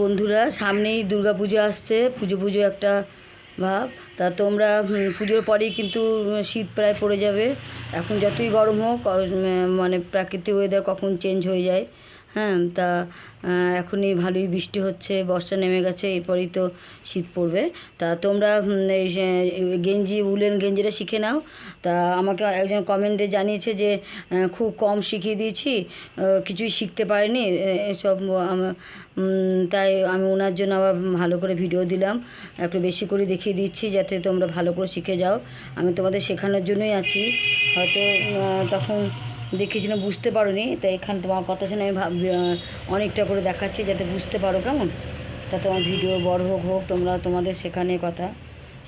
বন্ধুরা, সামনেই দুর্গা পুজো আসছে, পুজো পুজো একটা ভাব। তা তোমরা পুজোর পরেই কিন্তু শীত প্রায় পড়ে যাবে। এখন যতই গরম হোক মানে প্রাকৃতিক ওয়েদার কখন চেঞ্জ হয়ে যায় হ্যাঁ তা এখনই ভালোই বৃষ্টি হচ্ছে, বর্ষা নেমে গেছে, এরপরেই তো শীত পড়বে। তা তোমরা গেঞ্জি, উলেন গেঞ্জিটা শিখে নাও। তা আমাকে একজন কমেন্টে জানিয়েছে যে খুব কম শিখিয়ে দিয়েছি কিছুই শিখতে পারিনি এসব তাই আমি ওনার জন্য আবার ভালো করে ভিডিও দিলাম। একটু বেশি করে দেখিয়ে দিচ্ছি যাতে তোমরা ভালো করে শিখে যাও। আমি তোমাদের শেখানোর জন্যই আছি। হয়তো তখন দেখিয়েছিলাম বুঝতে পারোনি। তাই এখানে তোমার কথা শুনে আমি অনেকটা করে দেখাচ্ছি যাতে বুঝতে পারো কেমন? তা তোমার ভিডিও বড় হোক হোক, তোমরা তোমাদের সেখানে কথা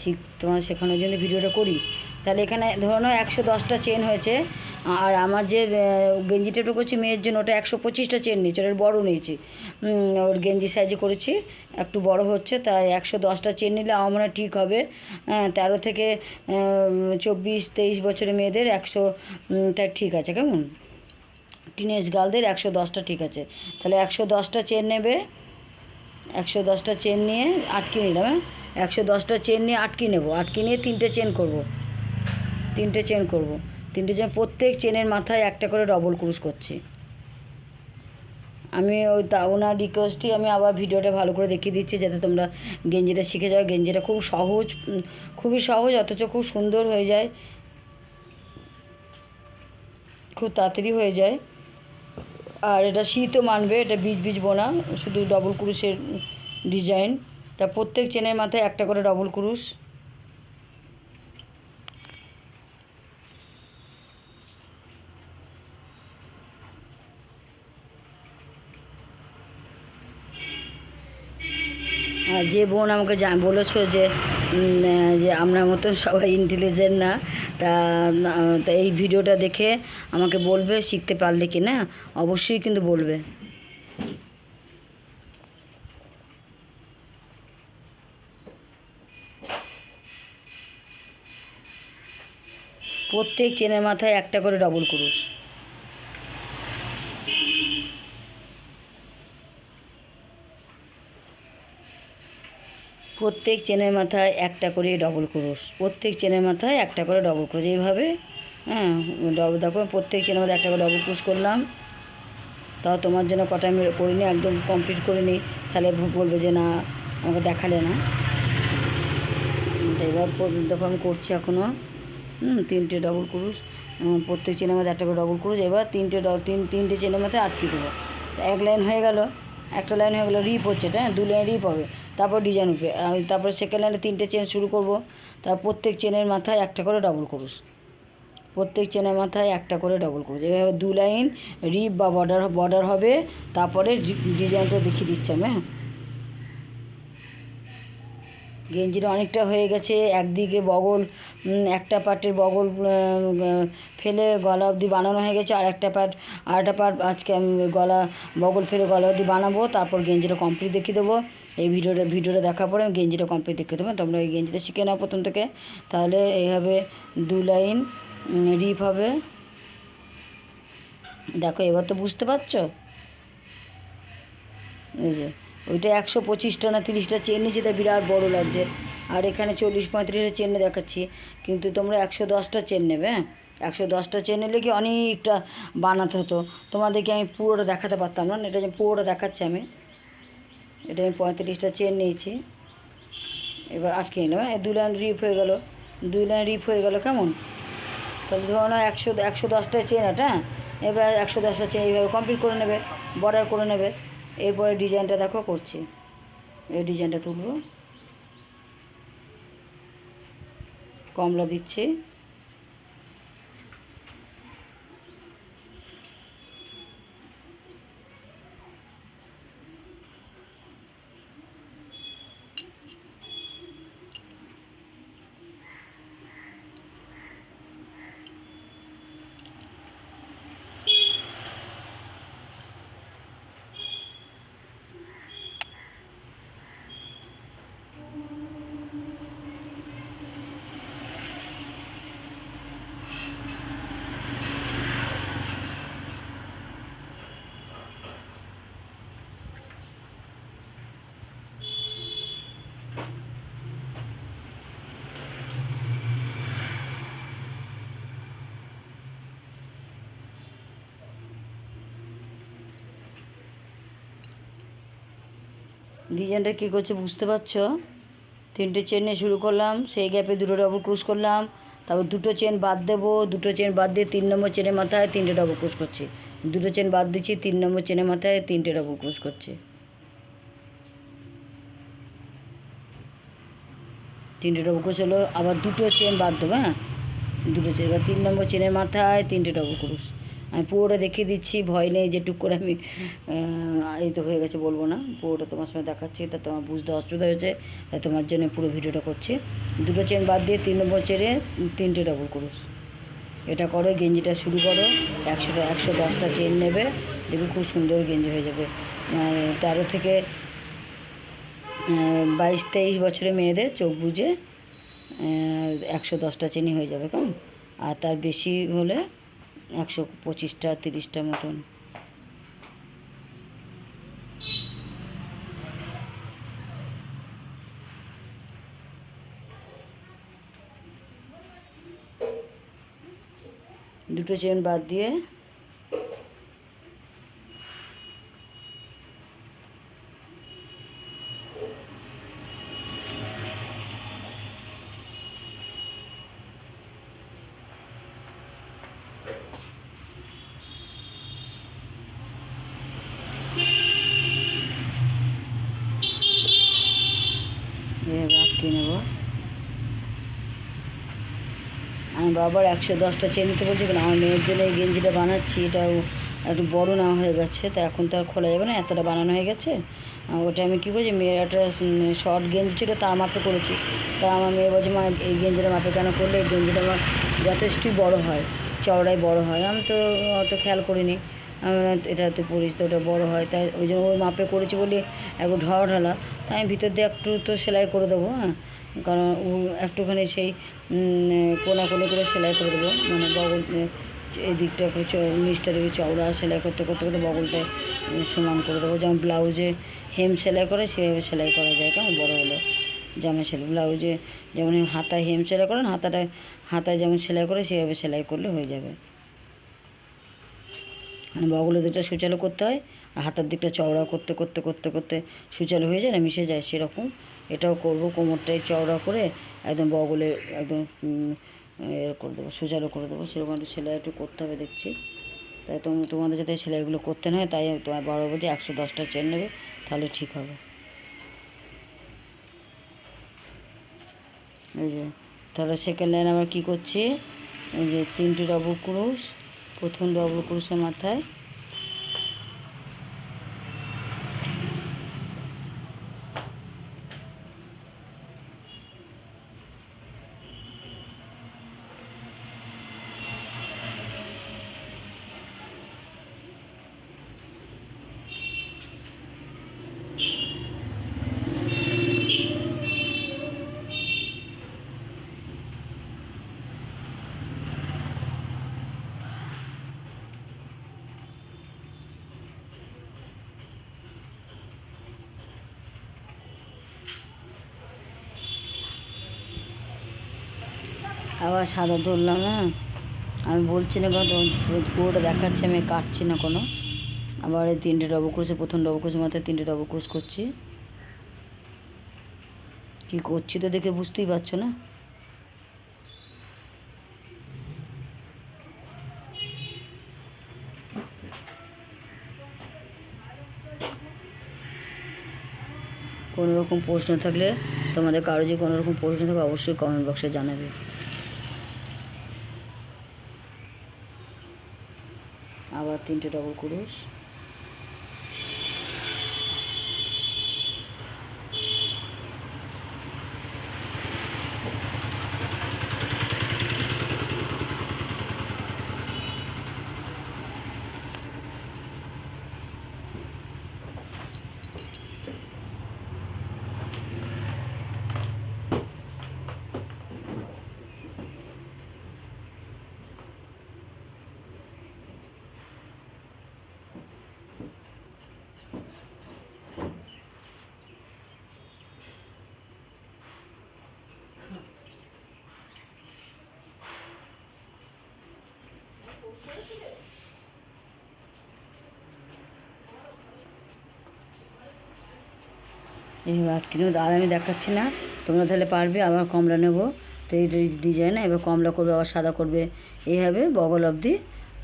শিখ তোমার শেখানোর জন্য ভিডিওটা করি। তাহলে এখানে ধরো নাও একশো দশটা চেন হয়েছে। আর আমার যে গেঞ্জিটা করছি মেয়ের জন্য ওটা একশো পঁচিশটা চেন নিয়েছি ওটার বড়ো নিয়েছি। ওর গেঞ্জি সাইজে করেছি একটু বড় হচ্ছে তাই একশো দশটা চেন নিলে আমার মনে ঠিক হবে। হ্যাঁ, তেরো থেকে চব্বিশ তেইশ বছরের মেয়েদের একশো তার ঠিক আছে কেমন? টিনেজ গার্লদের একশো দশটা ঠিক আছে। তাহলে একশো দশটা চেন নেবে একশো দশটা চেন নিয়ে আটকে নিলাম হ্যাঁ? একশো দশটা চেন নিয়ে আটকে নেব আটকে নিয়ে তিনটে চেন করব। তিনটে চেন করব। তিনটে চেন প্রত্যেক চেনের মাথায় একটা করে ডবল ক্রুজ করছি। আমি ওই তা, ওনার রিকোয়েস্টই আমি আবার ভিডিওটা ভালো করে দেখিয়ে দিচ্ছি, যাতে তোমরা গেঞ্জিটা শিখে যাও। গেঞ্জিটা খুব সহজ খুবই সহজ, অথচ খুব সুন্দর হয়ে যায়। খুব তাড়াতাড়ি হয়ে যায়। আর এটা শীতও মানবে, এটা বীজ বীজ বোনা শুধু ডবল ক্রুশের ডিজাইন তা প্রত্যেক চেনের মাথায় একটা করে ডবল ক্রুশ আর যে বোন আমাকে বলেছ যে যে আমরা মতন সবাই ইন্টেলিজেন্ট না, তা এই ভিডিওটা দেখে আমাকে বলবে শিখতে পারলে কি না? অবশ্যই কিন্তু বলবে। প্রত্যেক চেনের মাথায় একটা করে ডবল ক্রুশ। প্রত্যেক চেনের মাথায় একটা করে ডবল ক্রোশ, প্রত্যেক চেনের মাথায় একটা করে ডবল ক্রোশ, এইভাবে হ্যাঁ ডবল দেখো, প্রত্যেক চেনের মধ্যে একটা করে ডবল ক্রোশ করলাম। তাও তোমার জন্য কটা আমি করিনি, একদম কমপ্লিট করিনি। তাহলে বলবে যে না, আমাকে দেখালে না। এবার দেখো, আমি করছি এখনও হুম, তিনটে ডবল ক্রুশ প্রত্যেক চেনের মধ্যে একটা করে ডবল ক্রুশ। এবার তিনটে তিন তিনটে চেনের মাথায় আটকে দেবো। এক লাইন হয়ে গেল, একটা লাইন হয়ে গেলো রিপ হচ্ছে হ্যাঁ দু লাইন রিপ হবে। তারপর ডিজাইন উঠবে তারপরে সেকেন্ড লাইনে তিনটে চেন শুরু করব। তার প্রত্যেক চেনের মাথায় একটা করে ডবল ক্রুশ প্রত্যেক চেনের মাথায় একটা করে ডবল ক্রুশ এভাবে দু লাইন রিপ বা বর্ডার বর্ডার হবে। তারপরে ডিজাইনটা দেখিয়ে দিচ্ছি আমি হ্যাঁ। গেঞ্জিটা অনেকটা হয়ে গেছে। একদিকে বগল একটা পার্টের বগল ফেলে গলা অবধি বানানো হয়ে গেছে। আর একটা পার্ট আর একটা পার্ট আজকে আমি গলা, বগল ফেলে গলা অবধি বানাবো। তারপর গেঞ্জিটা কমপ্লিট দেখিয়ে দেবো। এই ভিডিওটা ভিডিওটা দেখার পরে আমি গেঞ্জিটা কমপ্লিট দেখিয়ে দেবো। তোমরা এই গেঞ্জিটা শিখে নাও প্রথম থেকে। তাহলে এইভাবে দু লাইন রিপ হবে। দেখো, এবার তো বুঝতে পারছ? এই যে, ওইটা একশো পঁচিশটা না তিরিশটা চেন তাই বিরাট বড় লাগছে। আর এখানে চল্লিশ পঁয়ত্রিশটা চেন দেখাচ্ছি। কিন্তু তোমরা একশো দশটা চেন নেবে হ্যাঁ? একশো দশটা চেন নিলে কি অনেকটা বানাতে হতো। তোমাদেরকে আমি পুরোটা দেখাতে পারতাম না, এটা পুরোটা দেখাচ্ছি আমি। এটা আমি পঁয়ত্রিশটা চেন নিয়েছি। এবার আটকে নিলাম দুই লাইন রিপ হয়ে গেল। দুই লাইন রিপ হয়ে গেল কেমন? তাহলে ধরো না একশো একশো দশটা চেন এটা হ্যাঁ? এবার একশো দশটা চেন এইভাবে কমপ্লিট করে নেবে বর্ডার করে নেবে। এরপরে ডিজাইনটা দেখো করছি। এই ডিজাইনটা তুলবো। কমলা দিচ্ছি। ডিজাইনটা কী করছে বুঝতে পারছ? তিনটে চেন শুরু করলাম, সেই গ্যাপে দুটো ডবল ক্রুশ করলাম, তারপর দুটো চেন বাদ দেবো, দুটো চেন বাদ দিয়ে তিন নম্বর চেনের মাথায় তিনটে ডবল ক্রুশ করছি। দুটো চেন বাদ দিচ্ছি, তিন নম্বর চেনের মাথায় তিনটে ডবল ক্রুশ করছি। তিনটে ডবল ক্রুশ হলো, আবার দুটো চেন বাদ দেবো হ্যাঁ? দুটো চেন এবার তিন নম্বর চেনের মাথায় তিনটে ডবল ক্রুশ আমি পুরোটা দেখিয়ে দিচ্ছি, ভয় নেই, যেটুক করে আমি এই তো হয়ে গেছে বলব না। পুরোটা তোমার সঙ্গে দেখাচ্ছি তা তোমার বুঝতে অসুবিধা হয়েছে, তাই তোমার জন্য পুরো ভিডিওটা করছি। দুটো চেন বাদ দিয়ে তিন নম্বর চেনে তিনটে ডবল করুস এটা করো, গেঞ্জিটা শুরু করো একশোটা একশো দশটা চেন নেবে, দেখবে খুব সুন্দর গেঞ্জি হয়ে যাবে। মানে তেরো থেকে বাইশ, তেইশ বছরের মেয়েদের চোখ বুঝে একশো দশটা চেনি হয়ে যাবে, কেমন? আর তার বেশি হলে একশো পঁচিশটা তিরিশটা মতন। দুটো চেন বাদ দিয়ে এভাবে আটকে নেব আমি বাবার একশো দশটা চেন নিতে বলছি কেন আমার মেয়ের জন্য এই গেঞ্জিটা বানাচ্ছি, এটাও একটু বড় না হয়ে গেছে, তা এখন তো আর খোলা যাবে না, এতটা বানানো হয়ে গেছে। ওটা আমি কী করেছি মেয়ের একটা শর্ট গেঞ্জি ছিল তার মাপে করেছি। তা আমার মেয়ে বলছে, মা, এই গেঞ্জিটা মাপে কেন করলে? এই গেঞ্জিটা আমার যথেষ্টই বড় হয় চওড়াই বড় হয়। আমি তো অত খেয়াল করিনি। এটা তো পরিস তো ওটা বড়ো হয়, তাই ওই জন্য ওই মাপে করেছি বলে একটু ঢালা ঢালা। তাই আমি ভিতর দিয়ে একটু তো সেলাই করে দেবো হ্যাঁ। কারণ ও একটুখানি সেই উম, কোনাকুনি করে সেলাই করে দেবো। মানে বগল এই দিকটা একটু চ- নিচটা দিকে চওড়া সেলাই করতে করতে করতে বগলটা সমান করে দেবো। যেমন ব্লাউজে হেম সেলাই করে সেভাবে সেলাই করা যায়। কেমন বড়ো হলে জামা সেলাই। ব্লাউজে যেমন হাতায় হেম সেলাই করেন হাতাটা হাতায় যেমন সেলাই করে সেভাবে সেলাই করলে হয়ে যাবে। মানে বগলের দিকটা সুচালো করতে হয় আর হাতের দিকটা চওড়া করতে করতে করতে করতে সুচালো হয়ে যায় না মিশে যায় সেরকম এটাও করব কোমরটাই চওড়া করে একদম বগলে একদম করে দেবো সুচালো করে দেবো, সেরকম একটু সেলাই একটু করতে হবে দেখছি। তাই তোম তোমাদের যাতে সেলাইগুলো করতে না হয়, তাই তোমার বড় বলছে একশো দশটা চেন নেবে, তাহলে ঠিক হবে। এই যে, তাহলে সেকেন্ড লাইন আবার কী করছি? এই যে তিনটে ডবল ক্রুশ প্রথম ডবল ক্রুশের মাথায় আবার সাদা ধরলাম হ্যাঁ? আমি বলছি না পুরোটা দেখাচ্ছি, আমি কাটছি না কোনো। আবার এই তিনটে ডবল ক্রুশে প্রথম ডবল ক্রুশের মাথায় তিনটে ডবল ক্রুশ করছি। কী করছি তো দেখে বুঝতেই পারছ না? কোনো রকম প্রশ্ন থাকলে তোমাদের কারও যদি কোনো রকম প্রশ্ন থাকে, অবশ্যই কমেন্ট বক্সে জানাবে আবার তিনটে ডবল ক্রুশ এবার কিন্তু আর আমি দেখাচ্ছি না। তোমরা তাহলে পারবে, আবার কমলা নেব। তো এই ডিজাইন এবার কমলা করবে, আবার সাদা করবে। এইভাবে বগল অবধি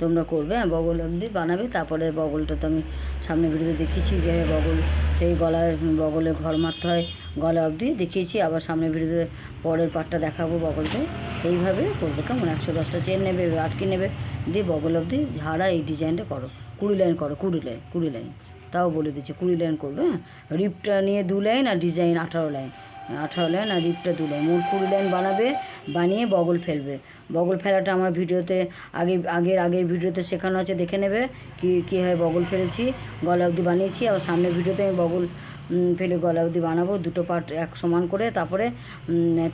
তোমরা করবে হ্যাঁ, বগল অবধি বানাবে। তারপরে বগলটা তো আমি সামনে ভিডিওতে দেখেছি যে বগল সেই গলায় বগলে ঘর মারতে হয়, গলা অবধি। দেখিয়েছি, আবার সামনে ভিডিওতে পরের পাটটা দেখাবো বগলকে। এইভাবে করবে, কেমন? একশো দশটা চেন নেবে আটকে নেবে। দিয়ে বগল অবধি ঝাড়া এই ডিজাইনটা করো। কুড়ি লাইন করো, কুড়ি লাইন কুড়ি লাইন তাও বলে দিচ্ছি, কুড়ি লাইন করবে হ্যাঁ? রিপটা নিয়ে দু লাইন আর ডিজাইন আঠারো লাইন আঠারো লাইন আর রিপটা দু লাইন মোট কুড়ি লাইন বানাবে, বানিয়ে বগল ফেলবে। বগল ফেলাটা আমার ভিডিওতে আগে, আগের আগের ভিডিওতে শেখানো আছে, দেখে নেবে কি, কীভাবে বগল ফেলেছি। গলা অবধি বানিয়েছি আর সামনের ভিডিওতে আমি বগল ফেলে গলা অবধি বানাবো, দুটো পার্ট এক সমান করে। তারপরে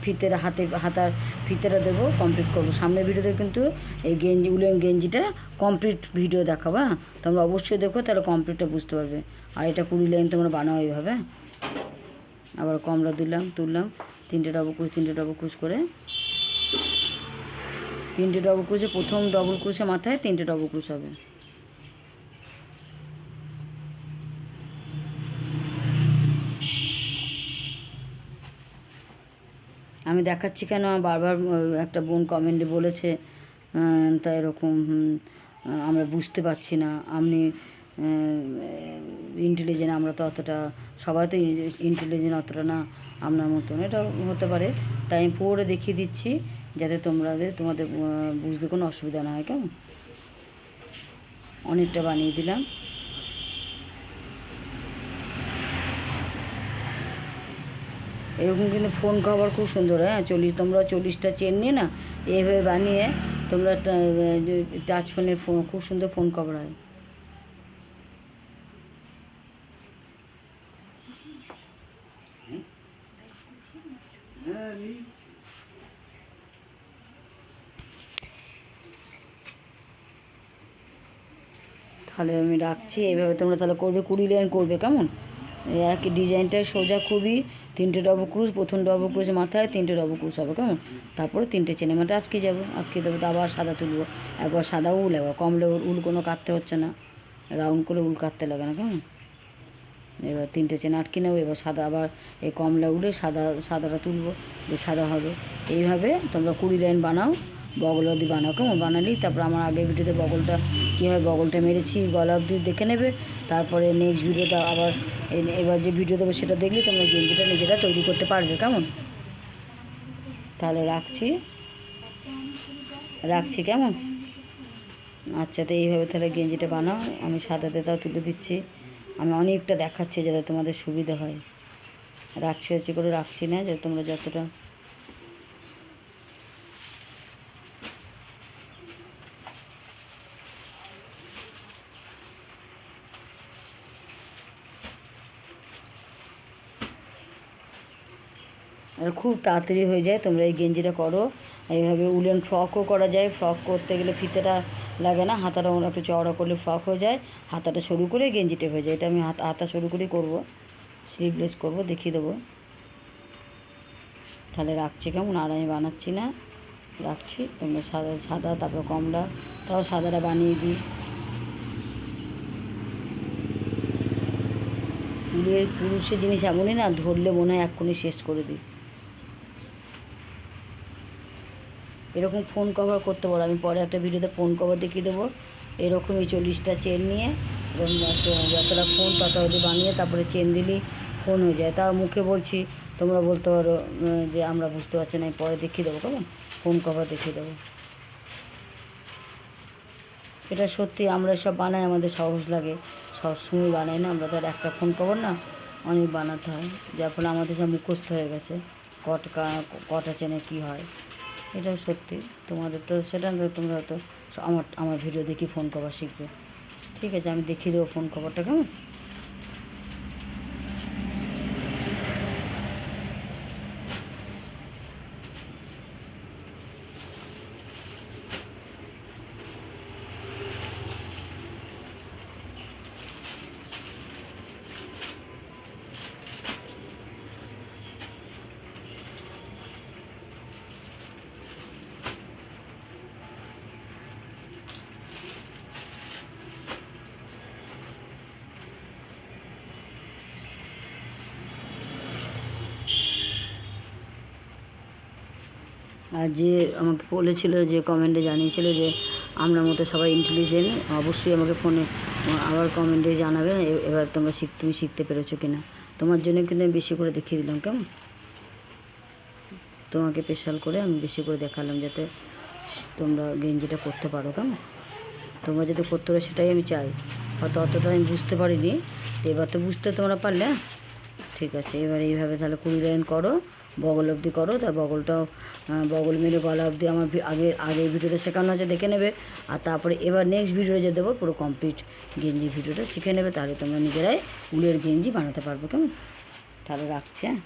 ফিতের হাতে হাতার ফিতেটা দেবো কমপ্লিট করব। সামনের ভিডিওতে কিন্তু এই গেঞ্জি, উলেন গেঞ্জিটা কমপ্লিট ভিডিও দেখাবো হ্যাঁ? তোমরা অবশ্যই দেখো, তাহলে কমপ্লিটটা বুঝতে পারবে। আর এটা কুড়ি লাইন তোমরা বানাও এইভাবে হ্যাঁ? আবার কমলা দিলাম, তুললাম, তিনটে ডবল ক্রুশ তিনটে ডবল ক্রুশ করে। তিনটে ডবল ক্রুশে প্রথম ডবল ক্রুশে মাথায় তিনটে ডবল ক্রুশ হবে। আমি দেখাচ্ছি কেন? বারবার একটা বোন কমেন্টে বলেছে তা এরকম আমরা বুঝতে পারছি না। আপনি ইন্টেলিজেন্ট আমরা তো অতটা, সবাই তো ইন্টেলিজেন্ট অতটা না, আপনার মতন, এটা হতে পারে। তাই আমি পড়ে দেখিয়ে দিচ্ছি, যাতে তোমরা তোমাদের বুঝতে কোনো অসুবিধা না হয়, কেমন? অনেকটা বানিয়ে দিলাম। এরকম কিন্তু ফোন কভার খুব সুন্দর হ্যাঁ? চল্লিশ, তোমরা চল্লিশটা চেন নিয়ে না, এইভাবে বানিয়ে তোমরা টাচ ফোনের ফোন খুব সুন্দর ফোন কভার হয়। তাহলে আমি রাখছি এইভাবে তোমরা তাহলে করবে, কুড়ি লাইন করবে, কেমন? একই ডিজাইনটা সোজা খুবই, তিনটে ডবল ক্রুশ প্রথম ডবল ক্রুশ মাথায় তিনটে ডবল ক্রুশ হবে, কেমন? তারপরে তিনটে চেনে মাঠে আটকে যাব, আটকে দেবো, তো আবার সাদা তুলবো, একবার সাদা উল, একবার কমলে উল কোনো কাটতে হচ্ছে না রাউন্ড করে উল কাটতে লাগে না, কেমন? এবার তিনটে চেন আটকে নেব, এবার সাদা আবার এই কমলা উলে সাদা, সাদাটা তুলবো, যে সাদা হবে। এইভাবে তোমরা কুড়ি লাইন বানাও, বগল অবধি বানাও। কেমন? বানালেই তারপর আমার আগের ভিডিওতে বগলটা, কীভাবে বগলটা মেরেছি গলা অবধি দেখে নেবে। তারপরে নেক্সট ভিডিওটা আবার এবার যে ভিডিও দেবো সেটা দেখলে তোমরা গেঞ্জিটা নিজেরা তৈরি করতে পারবে। কেমন? তাহলে রাখছি। রাখছি কেমন? আচ্ছা তো এইভাবে তাহলে গেঞ্জিটা বানাও। আমি সাদাতে তাও তুলে দিচ্ছি। আমি অনেকটা দেখাচ্ছি যাতে তোমাদের সুবিধা হয়। রাখছি রাখছি করে রাখছি না যে তোমরা যতটা আর খুব তাড়াতাড়ি হয়ে যায়, তোমরা এই গেঞ্জিটা করো। এইভাবে উলেন ফ্রকও করা যায়, ফ্রক করতে গেলে ফিতেটা লাগে না, হাতাটা ওর একটু চওড়া করলে ফ্রক হয়ে যায়, হাতাটা সরু করে গেঞ্জিটা হয়ে যায়। এটা আমি হাত, হাতা সরু করেই করব স্লিভলেস করব, দেখিয়ে দেবো। তাহলে রাখছি কেমন? আর আমি বানাচ্ছি না। রাখছি, তোমরা সাদা সাদা, তারপর কমলা, তাও সাদাটা বানিয়ে দিই। উলের পুরুষের জিনিস এমনই না, ধরলে মনে হয় এক্ষুনি শেষ করে দিই। এরকম ফোন কভার করতে পারো। আমি পরে একটা ভিডিওতে ফোন কভার দেখিয়ে দেবো। এরকমই চল্লিশটা চেন নিয়ে এবং যতটা ফোন তত অবধি বানিয়ে তারপরে চেন দিলেই ফোন হয়ে যায়। তা মুখে বলছি, তোমরা বলতে পারো যে আমরা বুঝতে পারছি না, আমি পরে দেখিয়ে দেবো, কেমন? ফোন কভার দেখিয়ে দেবো। এটা সত্যি আমরা সব বানাই, আমাদের সহজ লাগে। সব সময় বানাই না, আমরা তো আর একটা ফোন কভার না, অনেক বানাতে হয়। যার ফলে আমাদের সব মুখস্থ হয়ে গেছে কটকা কটা চেনে কী হয়। এটাও সত্যি। তোমাদের তো সেটা তোমরা হয়তো আমার আমার ভিডিও দেখি ফোন কভার শিখবে। ঠিক আছে, আমি দেখিয়ে দেবো ফোন কভারটা কেমন? আর যে আমাকে বলেছিল, যে কমেন্টে জানিয়েছিল যে আপনার মতো সবাই ইন্টেলিজেন্ট অবশ্যই আমাকে ফোনে আবার কমেন্টে জানাবে এবার তোমরা শিখ, তুমি শিখতে পেরেছ কি না তোমার জন্য কিন্তু আমি বেশি করে দেখিয়ে দিলাম, কেমন? তোমাকে স্পেশাল করে আমি বেশি করে দেখালাম, যাতে তোমরা গেঞ্জিটা করতে পারো, কেমন? তোমরা যদি করতে পারো, সেটাই আমি চাই। হয়তো অতটা আমি বুঝতে পারিনি এবার তো বুঝতে তোমরা পারলে হ্যাঁ? ঠিক আছে, এবার এইভাবে তাহলে কুড়ি লাইন করো। বগল অবধি করো তার বগলটাও বগল মেরে গলা অবধি আমার আগে আগে ভিডিওতে শেখানো আছে, দেখে নেবে। আর তারপরে এবার নেক্সট ভিডিওতে যে দেবো, পুরো কমপ্লিট গেঞ্জি ভিডিওটা শিখে নেবে, তাহলে তোমরা নিজেরাই উলের গেঞ্জি বানাতে পারবে, কেমন? তাহলে রাখছি হ্যাঁ?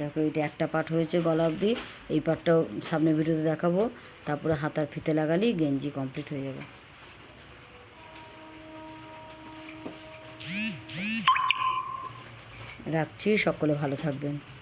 দেখো, এটা একটা পার্ট হয়েছে গলা অবধি, এই পার্টটাও সামনে ভিডিওতে দেখাবো, তারপরে হাতার ফিতে লাগালেই গেঞ্জি কমপ্লিট হয়ে যাবে। রাখছি সকলে ভালো থাকবেন।